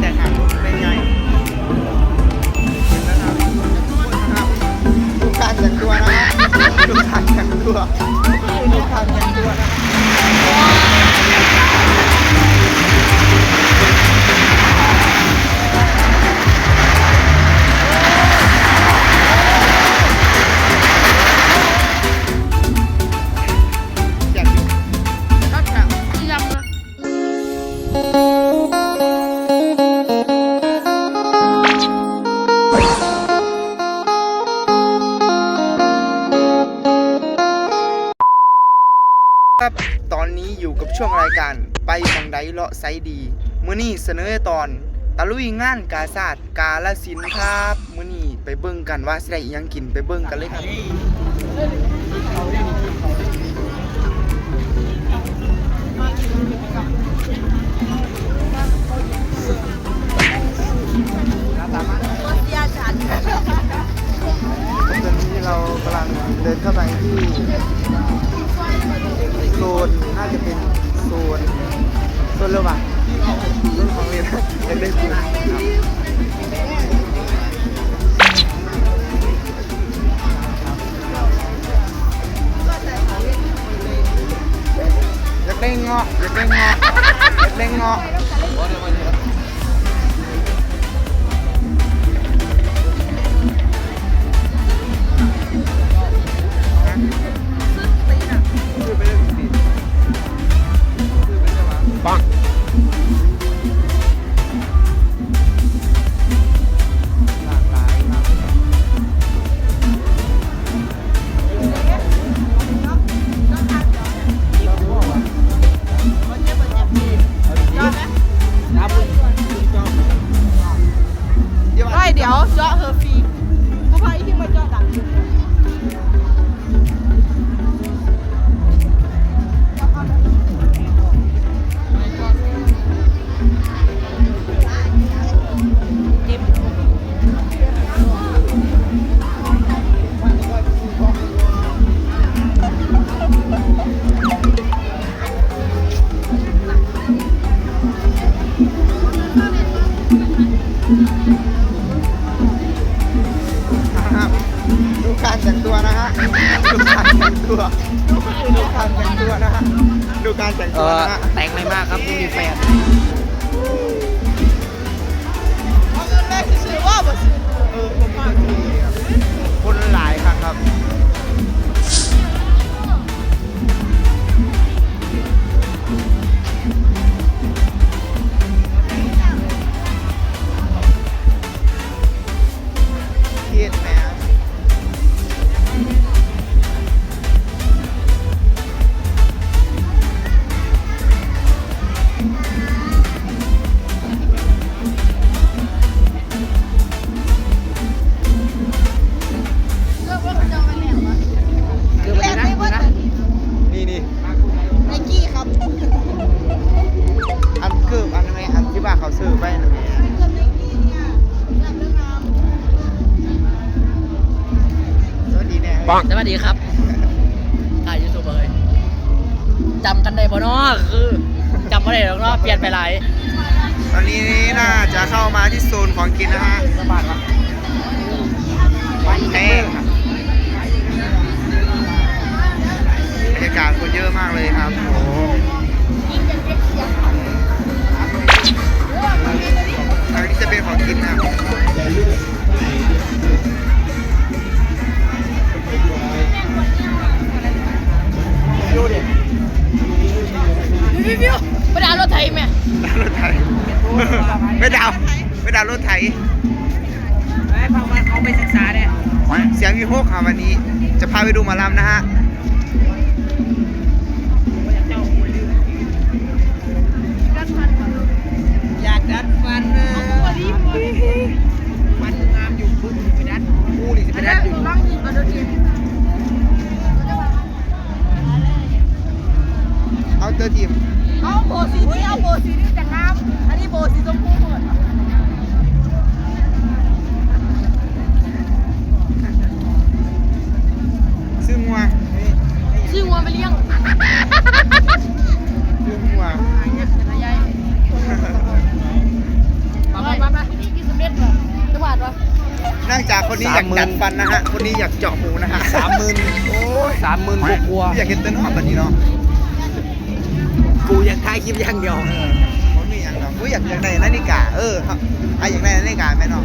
แต่หางเป็นไงเห็นแล้วนะครับทุกคนนะครับดูการแต่งตัวนะฮะดูการแต่งตัวดูการแต่งตัวนะครับ หมองใดเลาะไซดีมื้อนี้เสนอตอนตะลุยงานกาศาสตร์กาลสินครับมื้อนี้ไปเบิ่งกันว่าสิได้ยังกินไปเบิ่งกันเลยครับตอนนี้เรากำลังเดินเข้าไปที่โซน เออแต่งไม่มากครับไม่มีแฟน กันได้ปะเนาะคือจำไม่ได้หรอกเนาะเปลี่ยนไปหลายตอนนี้น่าจะเข้ามาที่โซนของกินนะฮะสบาดวะแห้งบรรยากาศคนเยอะมากเลยครับโอ้โหทางนี้จะเป็นของกินนะดูดิ วิววิวไปดาวรถไถแม่ดาวรถไถไม่ดาวไม่ดาวรถไถไอ้พามาเขาไปศึกษาเนี่ยเสียงมีโฮกค่ะวันนี้ จะพาไปดูหมอลำนะฮะอยากดัดฟันเออฟันงามอยู่พึ่งไปดัดกูนี่สิไปอันดันี้ดอยู่ เอาเตอทีมเอาโบสีนี่เอาโบสีนี่แต่งงามอันนี้โบสีชมพูหมดซึ่งวัวชื่งวัวไปเลี้ยงซึ่งวัวนี่กินสำเร็เหรอจังหวัดวะนอกจากคนนี้อยากดันฟันนะฮะ คนนี้อยากเจาะหมูนะฮะสามหมื่นโอ้ยสามหมื่นกลัวอยากเห็นเต้นอ้อมแบบนี้เนาะ กูอยากถ่ายคลิปอย่างเดียวเออผมมีอย่างเนาะกูอยากอยากได้นาฬิกาเออครับไอะอยากได้นาฬิกาไหมเนาะ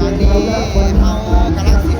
ตอนนี้เรากำลังสิ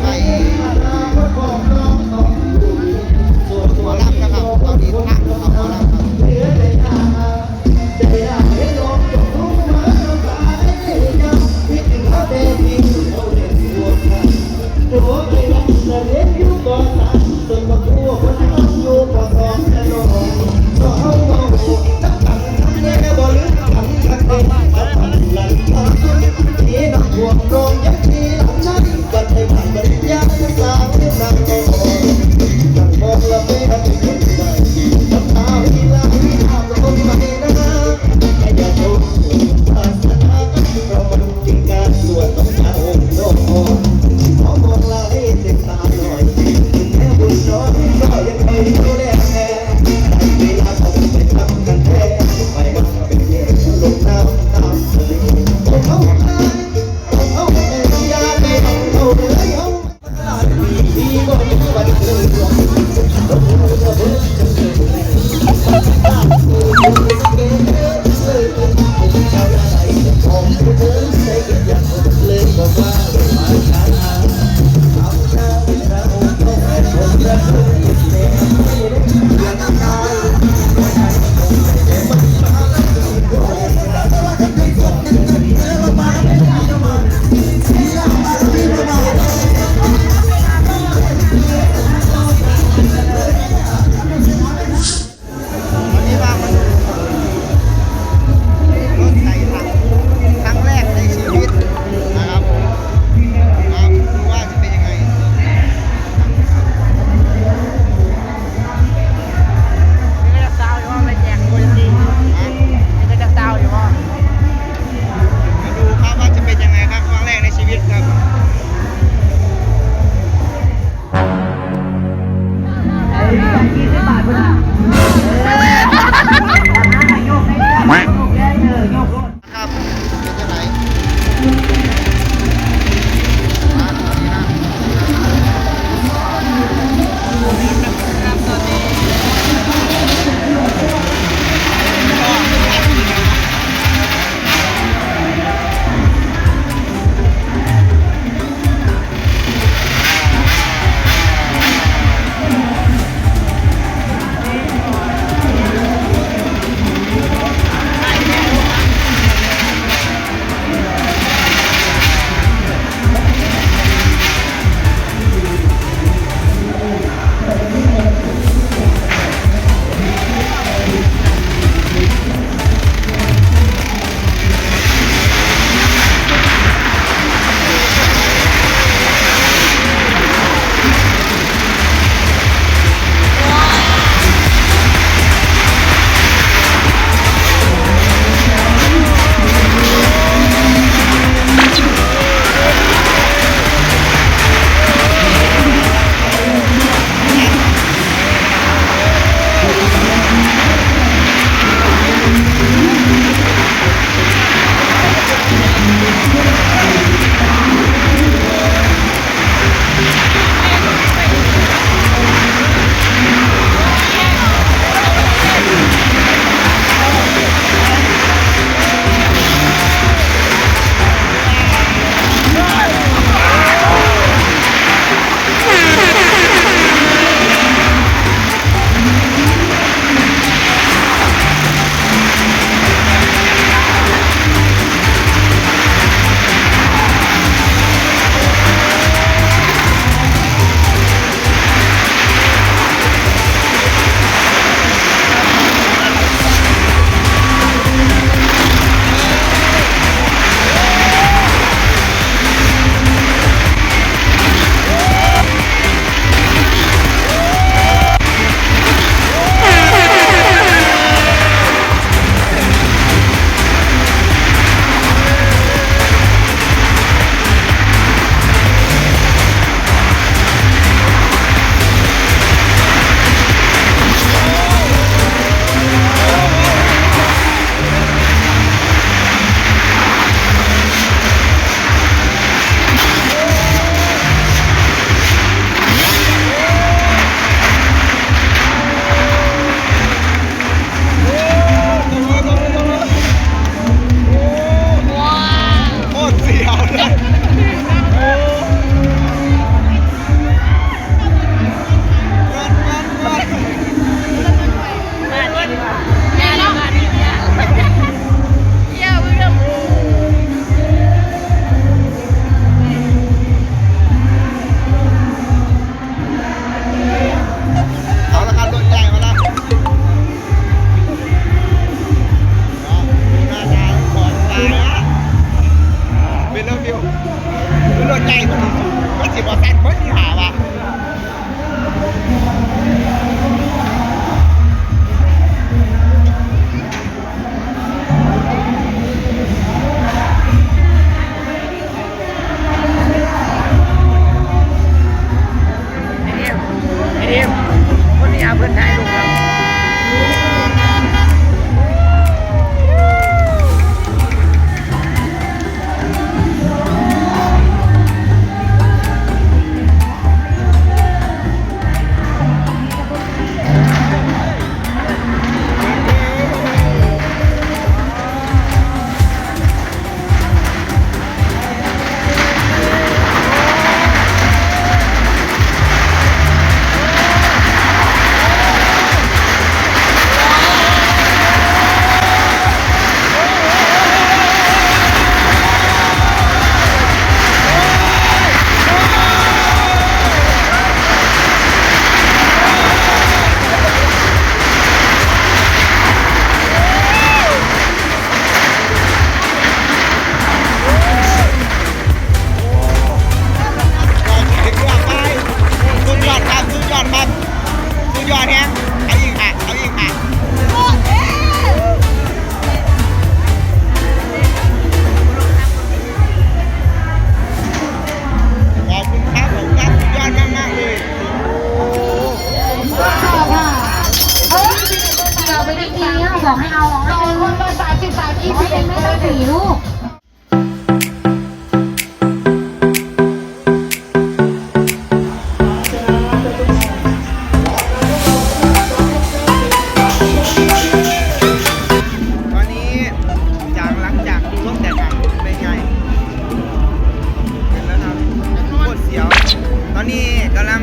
ำลัง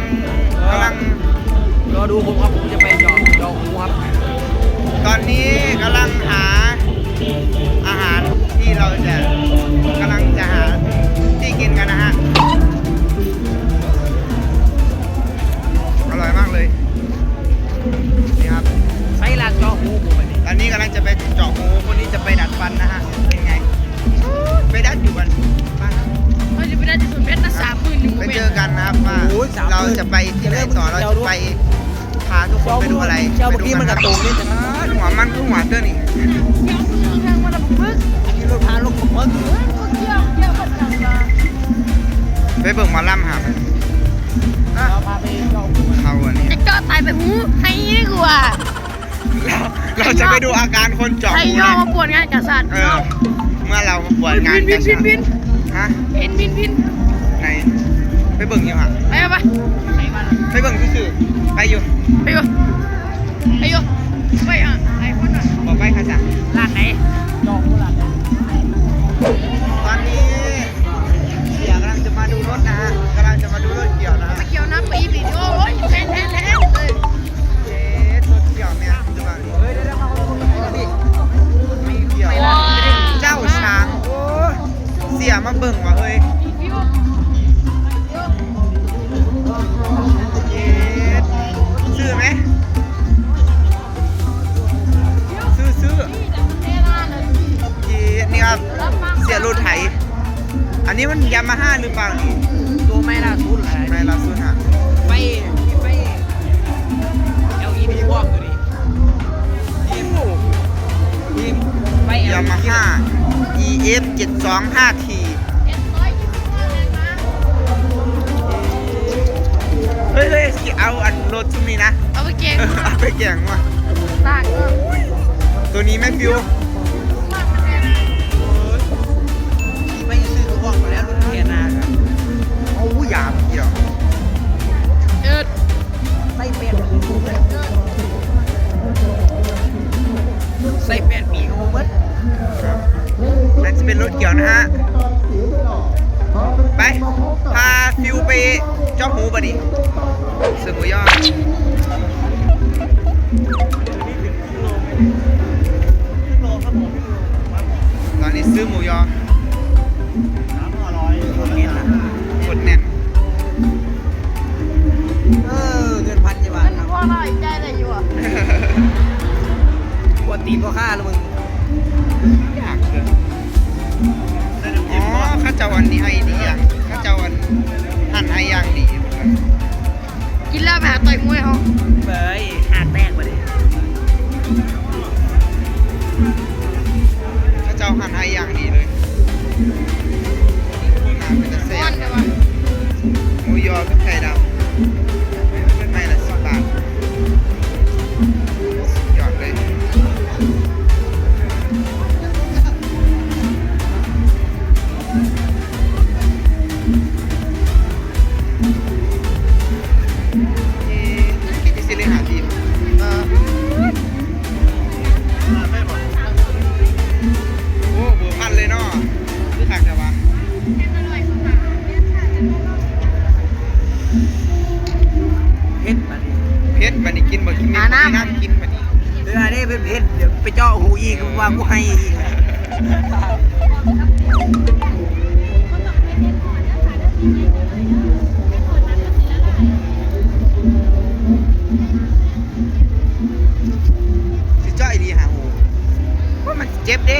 กำลังรอดูผมครับผมจะไปจอดจอดหูครับ ตอนนี้กำลังหาอาหารที่เราจะกำลังจะหาที่กินกันนะฮะ อร่อยมากเลย นี่ครับใช้ลานจอดหูผมอันนี้ตอนนี้กำลังจะไปเจาะหูคนนี้จะไปดัดฟันนะฮะ เป็นไง ไปดัดอยู่กันบ้า นนะเขาจะไปได้ที่สุดเพชรนะสามหมื่นหนึ่งหไปมื่นเจอกันนะครับว่าเราจะไปที่ไหนต่อเราจะไปพาทุกคนไปดูอะไรเจ้าไปเมื่อดูกี้มันกระตุกนี่แต่นะอ่าหัวมันคือหัวเตอร์นี่อันนี้รถพาลูกผมเพิ่งไปเบิ่งหมอลำหามันอะเราพาไปจอดหูเขาอันนี้ จะจอดตายไปหูให้ดีกว่าเราเราจะไปดูอาการคนเจาะให้หูย่อนะมาปวดงานกับสัตว์เออเมื่อเราปวดงานพิกันนพินพินฮะพินพินพินไหน ไปเบิ่งอยู่ฮะไปเอาไปไปเบิ่งซื่อๆไปอยู่ ไปอยู่ ไปอยู่ ไปอะไอ้คนอะบอกไปค่ะจ้ะร้านไหน ไปยามาฮ่า EF 725T เฮ้ยเฮ้ยสิเอาอันรถชุดนี้นะ เอาไปเก่งเออเอาไปแข่งว่ะตากเนอะตัวนี้แม่ฟิวไปซื้อพวกมาแล้วรถเทียนาครับโอ้ยามเกี่ยวเอิดใส่เป็ดใส่เป็ดปีกของผมเบิด นั่นจะเป็นรถเกี่ยวนะฮะ ไป พาฟิวไปจ้าหูบดิ เพชรมาดิเพชรบันนี้กินบ่กินนี่น้ำกินบันนี้เวลาได้เป็นเพชรเดี๋ยวไปเจาะหูอีกว่ากูให้อีกสิจ้อยดีหาหูว่ามันเจ็บเด้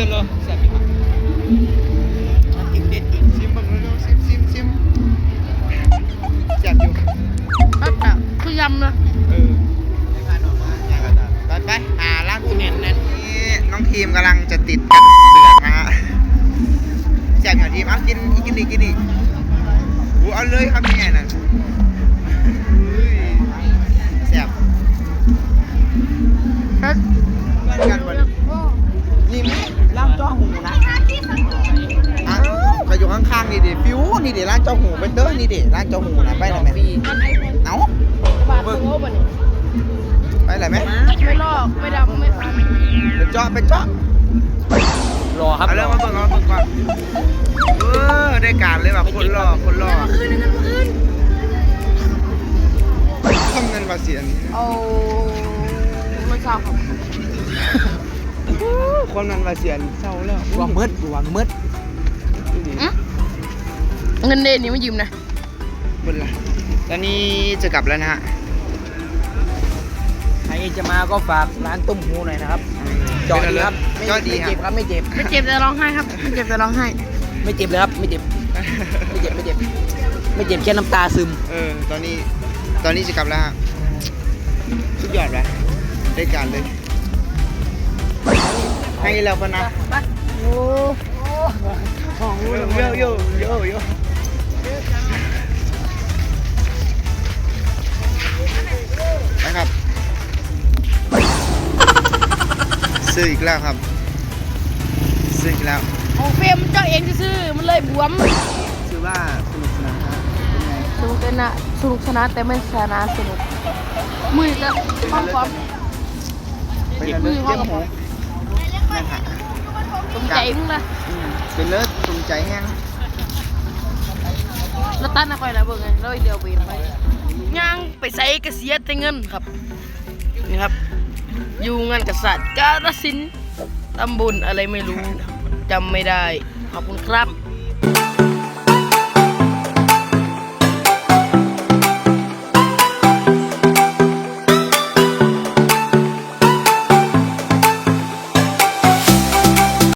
โอ้เป็นเหรอแซ่บอีกอะอีกเด็ดอีกซิมเบิ่งเร็วๆซิมซิมซิมแซ่บอยู่ครับแบบคือยำเลยเออไปไปหาร้านกูเน้นๆนี่ทีมกำลังจะติดกันเสือกนะฮะแจกหน่อยทีมเอากินอีกกินอีกกินอีกอูเอาเลยครับยังไงนั่นอุ้ยแซ่บเฮ้ย อยู่ข้างๆนี่ดิฟิวนี่ดิร้านจ้อหูเป็นเด้อนี่ดิร้านจ้อหูนะไปเลยไหมเอ้าบาทโง่บ่นี่ไปเลยไหมไม่ลอกไม่ดำไม่ฟันเป็นเจาะเป็นเจาะรอครับเอาเรื่องมาเบิ่งเอามาเบิ่งก่อนเออได้การเลยแบบคนรอคนรอทำเงินภาษีอันนี้เอาไม่ทราบครับคนนั้นภาษีอันเศร้าแล้ววางมืดวางมืด เงินเด่นนี่ไม่ยืมนะบนละตอนนี้จะกลับแล้วนะฮะใครจะมาก็ฝากร้านต้มหูหน่อยนะครับจอดดีครับไม่จอดดีไม่ครัเจ็บบครับไม่เจ็บไม่เจ็บแต่ร้องไห้ครับไม่เจ็บแต่ร้องไห้ ไม่เจ็บเลยครับไม่เจ็บไม่เจ็บไม่เจ็บไม่เจ็บแค่น้ำตาซึม เออ ตอนนี้ ตอนนี้จะกลับแล้วฮะสุดยอดเลยได้การเลย ให้เราพนักโอ้โยโยโยโย นะครับ ซื้ออีกแล้วครับ ซื้ออีกแล้วของเฟรมเจ้าเองซื่อๆมันเลยบวมซื้อว่าสนุกสนานครับเป็นไงสนุกแต่นะสนุกชนะแต่ไม่ชนะสนุกมือแล้วพร้อมพร้อมเป็นเลิศเยี่ยมหูนั่นฮะสมใจมึงละอืมเป็นเลิศสมใจแห้งแล้วตั้นอะไรนะเบิ่งไงแล้วเดียวเบียนไป ย่างไปใส่กระเสียแต่เงินครับนี่ครับ อยู่งานกษัตริย์การสินธุ์ตำบลอะไรไม่รู้จำไม่ได้ ขอบคุณครับ